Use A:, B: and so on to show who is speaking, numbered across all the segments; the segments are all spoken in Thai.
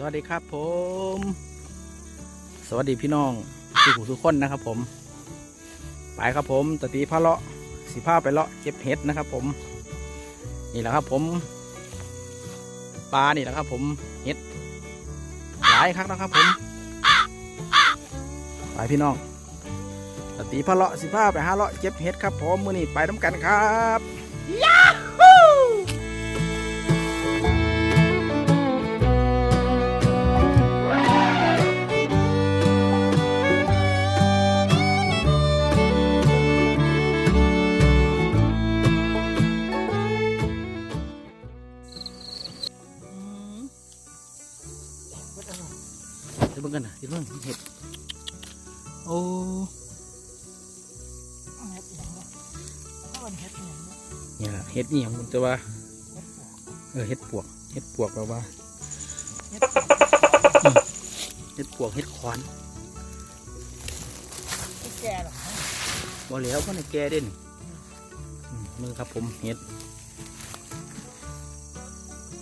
A: สวัสดีครับผม สวัสดีพี่น้องทุกผู้ทุกคนนะครับผม ไปครับผมตตีพาเลาะสีผ้าไปเลาะเก็บเห็ดนะครับผม นี่แหละครับผม ปลานี่แหละครับผมเห็ดหลายครั้งนะครับผม ไปพี่น้องตตีพาเลาะสีผ้าไปหาเลาะเก็บเห็ดครับผมมือนี้ไปน้ำกันครับ โอ้
B: เฮ็ดหยังวะถ้ามันเฮ็ดหยังวะ
A: เนี่ยล่ะเห็ดนี่ผมจะว่า
B: เฮ็ดปวก
A: เออเห็ดปวกเห็ดปวกแบบว่า
B: เฮ็ดปวก
A: เห็ดปวกเห็ดขวาน
B: ไอ้แก่หรอก
A: บ่แล้วก็ในแก่เด่นอืมมือครับผมเห็ด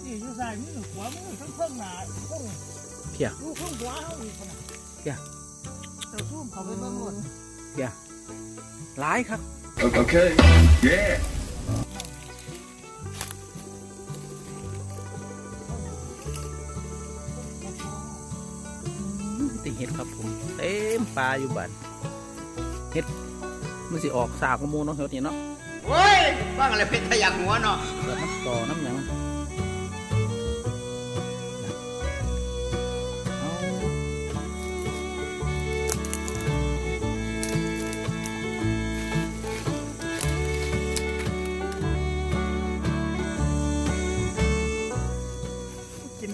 B: นี่อยู่ใส่มือหัวมือทั้งเพิ่งหนาพุ่ง
A: เพีย
B: ดูพุ่งหัวเขาอีกคนน่ะ
A: เพีย
B: เจ้าซุ่มเขาไปเบิ่งหมด
A: หลายครับ
C: Okay. Yeah.
A: ติเห็ดครับผม เต็มปลาอยู่บ้านเห็ดมันสิออกสากกระมูเนาะเห็ดนี่เนาะ
D: โอ้ยบ้างอะไรเพชรทะยักหัวเนาะ
A: เกิดน้ำต่อน้ำหยัง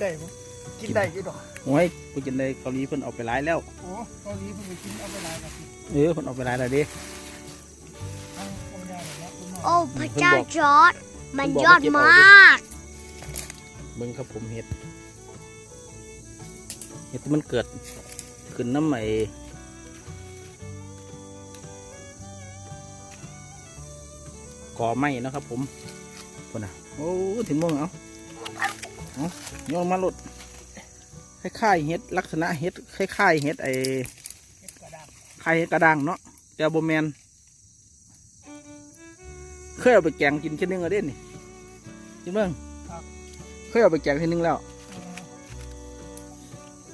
B: ได้บ่กินได้อยี่ดอก
A: โอ้ยกูกินได้เกาหลีเพิ่นเอาไปหลายแล้ว
B: โอ้เกาหลีเพิ่งไปกินเอาไปหลายนาที
A: เออเพิ่นเอาไปหลายแล้วเดิ
B: เอาเอาไม่ได้หรอกนะคุณหมอ
E: โอ้พระเจ้าจอร์ดมัน
A: คุณบอก
E: ยอด
A: ว่าเก็บเอา
E: ม
A: ดิา
E: ก
A: เบิ่งครับผมเห็ดเห็ดที่มันเกิดขึ้นน้ำใหม่ก่อไม้เนาะครับผมคนน่ะโอ้ถึงม่วงเอาเอา โยนมาหลุดคล้ายๆเห็ดลักษณะเห็ดคล้ายๆเห็ดไอ
B: เฮ็ดกระด้าง
A: ไข่เห็ดกระด้างเนาะแต่โบแมนเคยเอาไปแกงกินแค่นึงเอาเด่นนี่จิเบิ่งเคยเอาไปแกงทีนึงแล้ว
B: เออ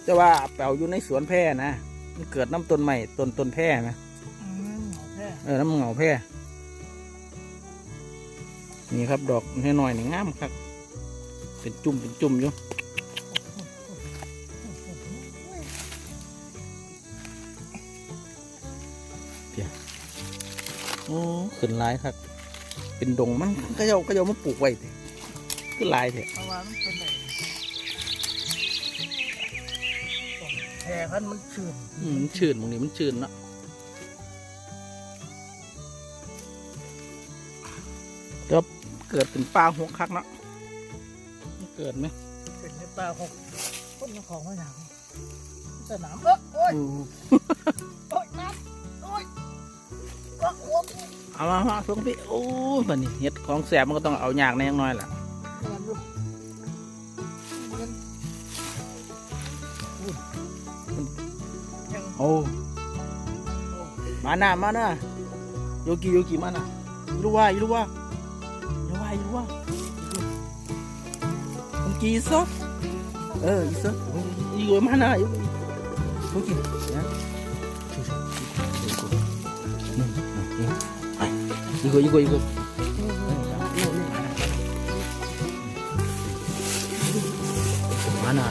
A: แต่ว่าแปลวอยู่ในสวนแพร่นะมันเกิดน้ำต้นใหม่ต้นต้นแพร่นะ
B: อืมโอเค
A: เออน้ำเหงาแพร่นี่ครับดอกน้อยๆนี่งามครับ เป็นจุ่มเป็นจุ่มอยู่โอ้ขึ้นหลายครับ เป็นดงมันก็จะก็จะมาปลูกไว้สิคือหลายเถอะ
B: เพราะว่ามันเป็นไงแผ่พันธุ์มันชื้น
A: อืมมันชื้นตรงนี้มันชื้นเนาะเดี๋ยวเกิดเป็นปลาหัวคักเนาะมัน เกิดไหม
B: เป็นในป่าหกคนมาของมาอย่างสนามเอ้อโอ้ย
A: อืม
B: โอ้ยน้ำโอ้ยก็โอ้ย
A: เอามามาส่งพี่โอ้ยบันนี้เห็ดของแสบมันก็ต้องเอายากแน่น้อยล่ะ
B: แม่นอยู่เงินอุ่นยัง
A: โอ้มาหน้ามาหน้าโยกิโยกิมาหน้าอีลูว่าอีลูว่า มึงกีซอเอออีซออีลูมาหน้าอีลูโยกินะอีกอีกอีกอีกมาหน้า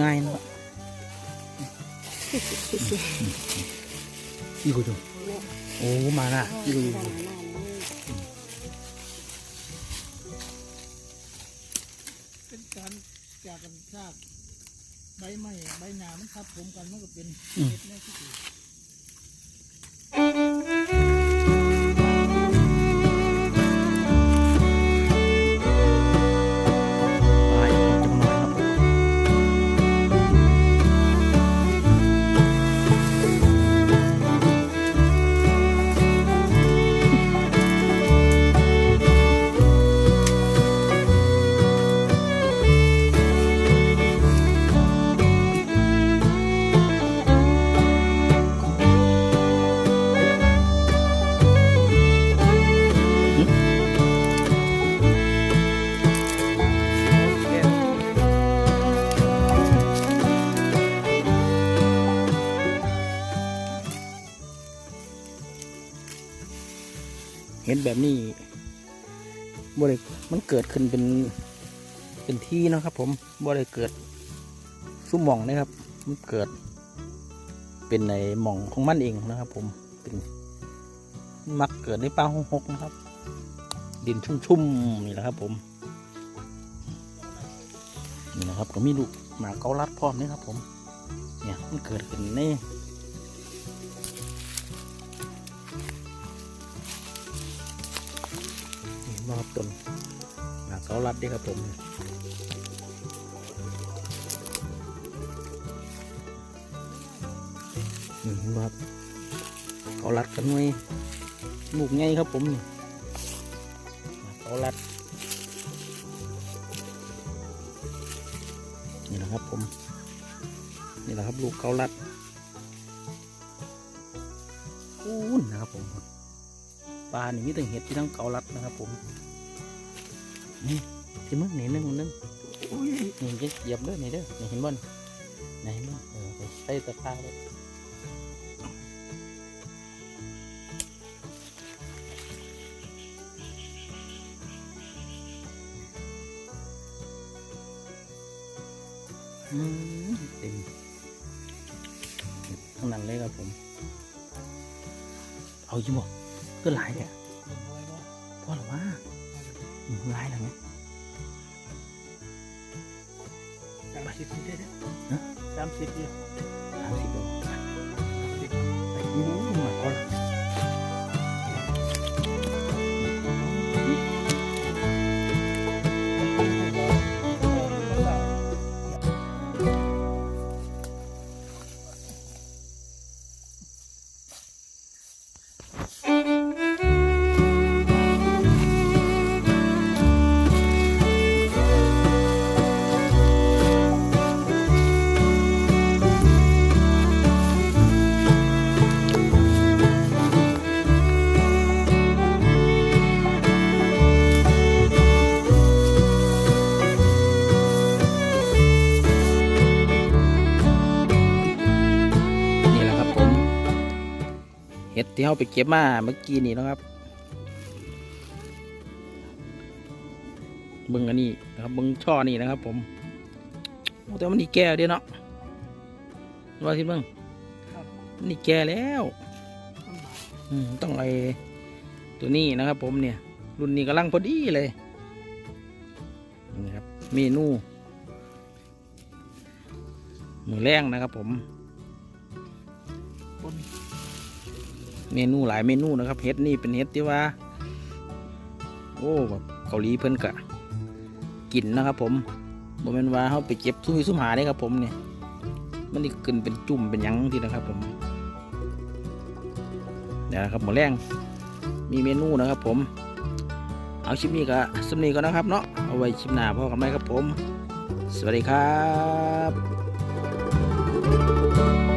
A: ง่ายเนาะอีกูดูโอ้มาละอีกูดู
B: เป็นการจากกันซากใบไม้ใบหนามันทับผมกันมันก็เป็นเห็ดแน่ที่สุด
A: เห็นแบบนี้บ่ได้มันเกิดขึ้นเป็นเป็นที่นะครับ ผมบ่ได้เกิดซุ้มหม่องนะครับ มันเกิด เป็นในหม่องของมันเองนะครับ ผมเป็นมักเกิดในป่าหงหกนะครับ ดินชุ่มๆนี่แหละครับ ผมนี่นะครับ ก็มีลูกหมาเกาลัดพร้อมนี่ครับ ผม เนี่ยมันเกิดขึ้นใน นี่รอบต้นหมาเกาลัดเด้ครับผมนี่นบ่ครับเกาลัดกันหน่วยลูกไงครับผมนี่เกาลัดนี่แหละครับผม นี่แหละครับลูกเกาลัดอู้นนะครับผมปลานี่มีแต่เห็ดที่ทั้งเกาลัดนะครับผม นี่ที่มึงนี่นึงนึงนี่จะเหยียบเด้อนี่เด้อนี่เห็นบ่นนี่เห็นบ่เออไปใส่ตะกร้าเลยอืมเต็มทั้งนั้นเลยครับผม เอาอยู่บ่ก็หลายเนี่ย อืมหลายแล้วไหม
B: สามสิบ
A: ที่เราไปเก็บมาเมื่อกี้นี่นะครับเบิ้งอันนี้นะครับเบิ้งช่อนี่นะครับผมโอ้แต่มันนี่แก่เดียวเนาะว่าที่เบิ้งมันนี่แก่แล้วอืมต้องไอตัวนี้นะครับ ผมเนี่ย รุ่นนี้กำลังพอดีเลยนี่ครับเมนูมือแรงนะครับผม เมนูหลายเมนูนะครับเห็ดนี่เป็นเห็ดที่ว่า โอ้แบบเกาหลีเพิ่นกะกินนะครับ ผมบ่แม่นว่าเขาไปเก็บซุ่มซุ่มหาได้ครับ ผมเนี่ยมันนี่ขึ้นเป็นจุ่มเป็นยังทีนะครับ ผมเดี๋ยวนะครับหมดแรงมีเมนูนะครับ ผม เอาคลิปนี้ก็สำนีก็นนะครับเนาะเอาไว้คลิปหน้าพ่อกันไหมครับผม สวัสดีครับ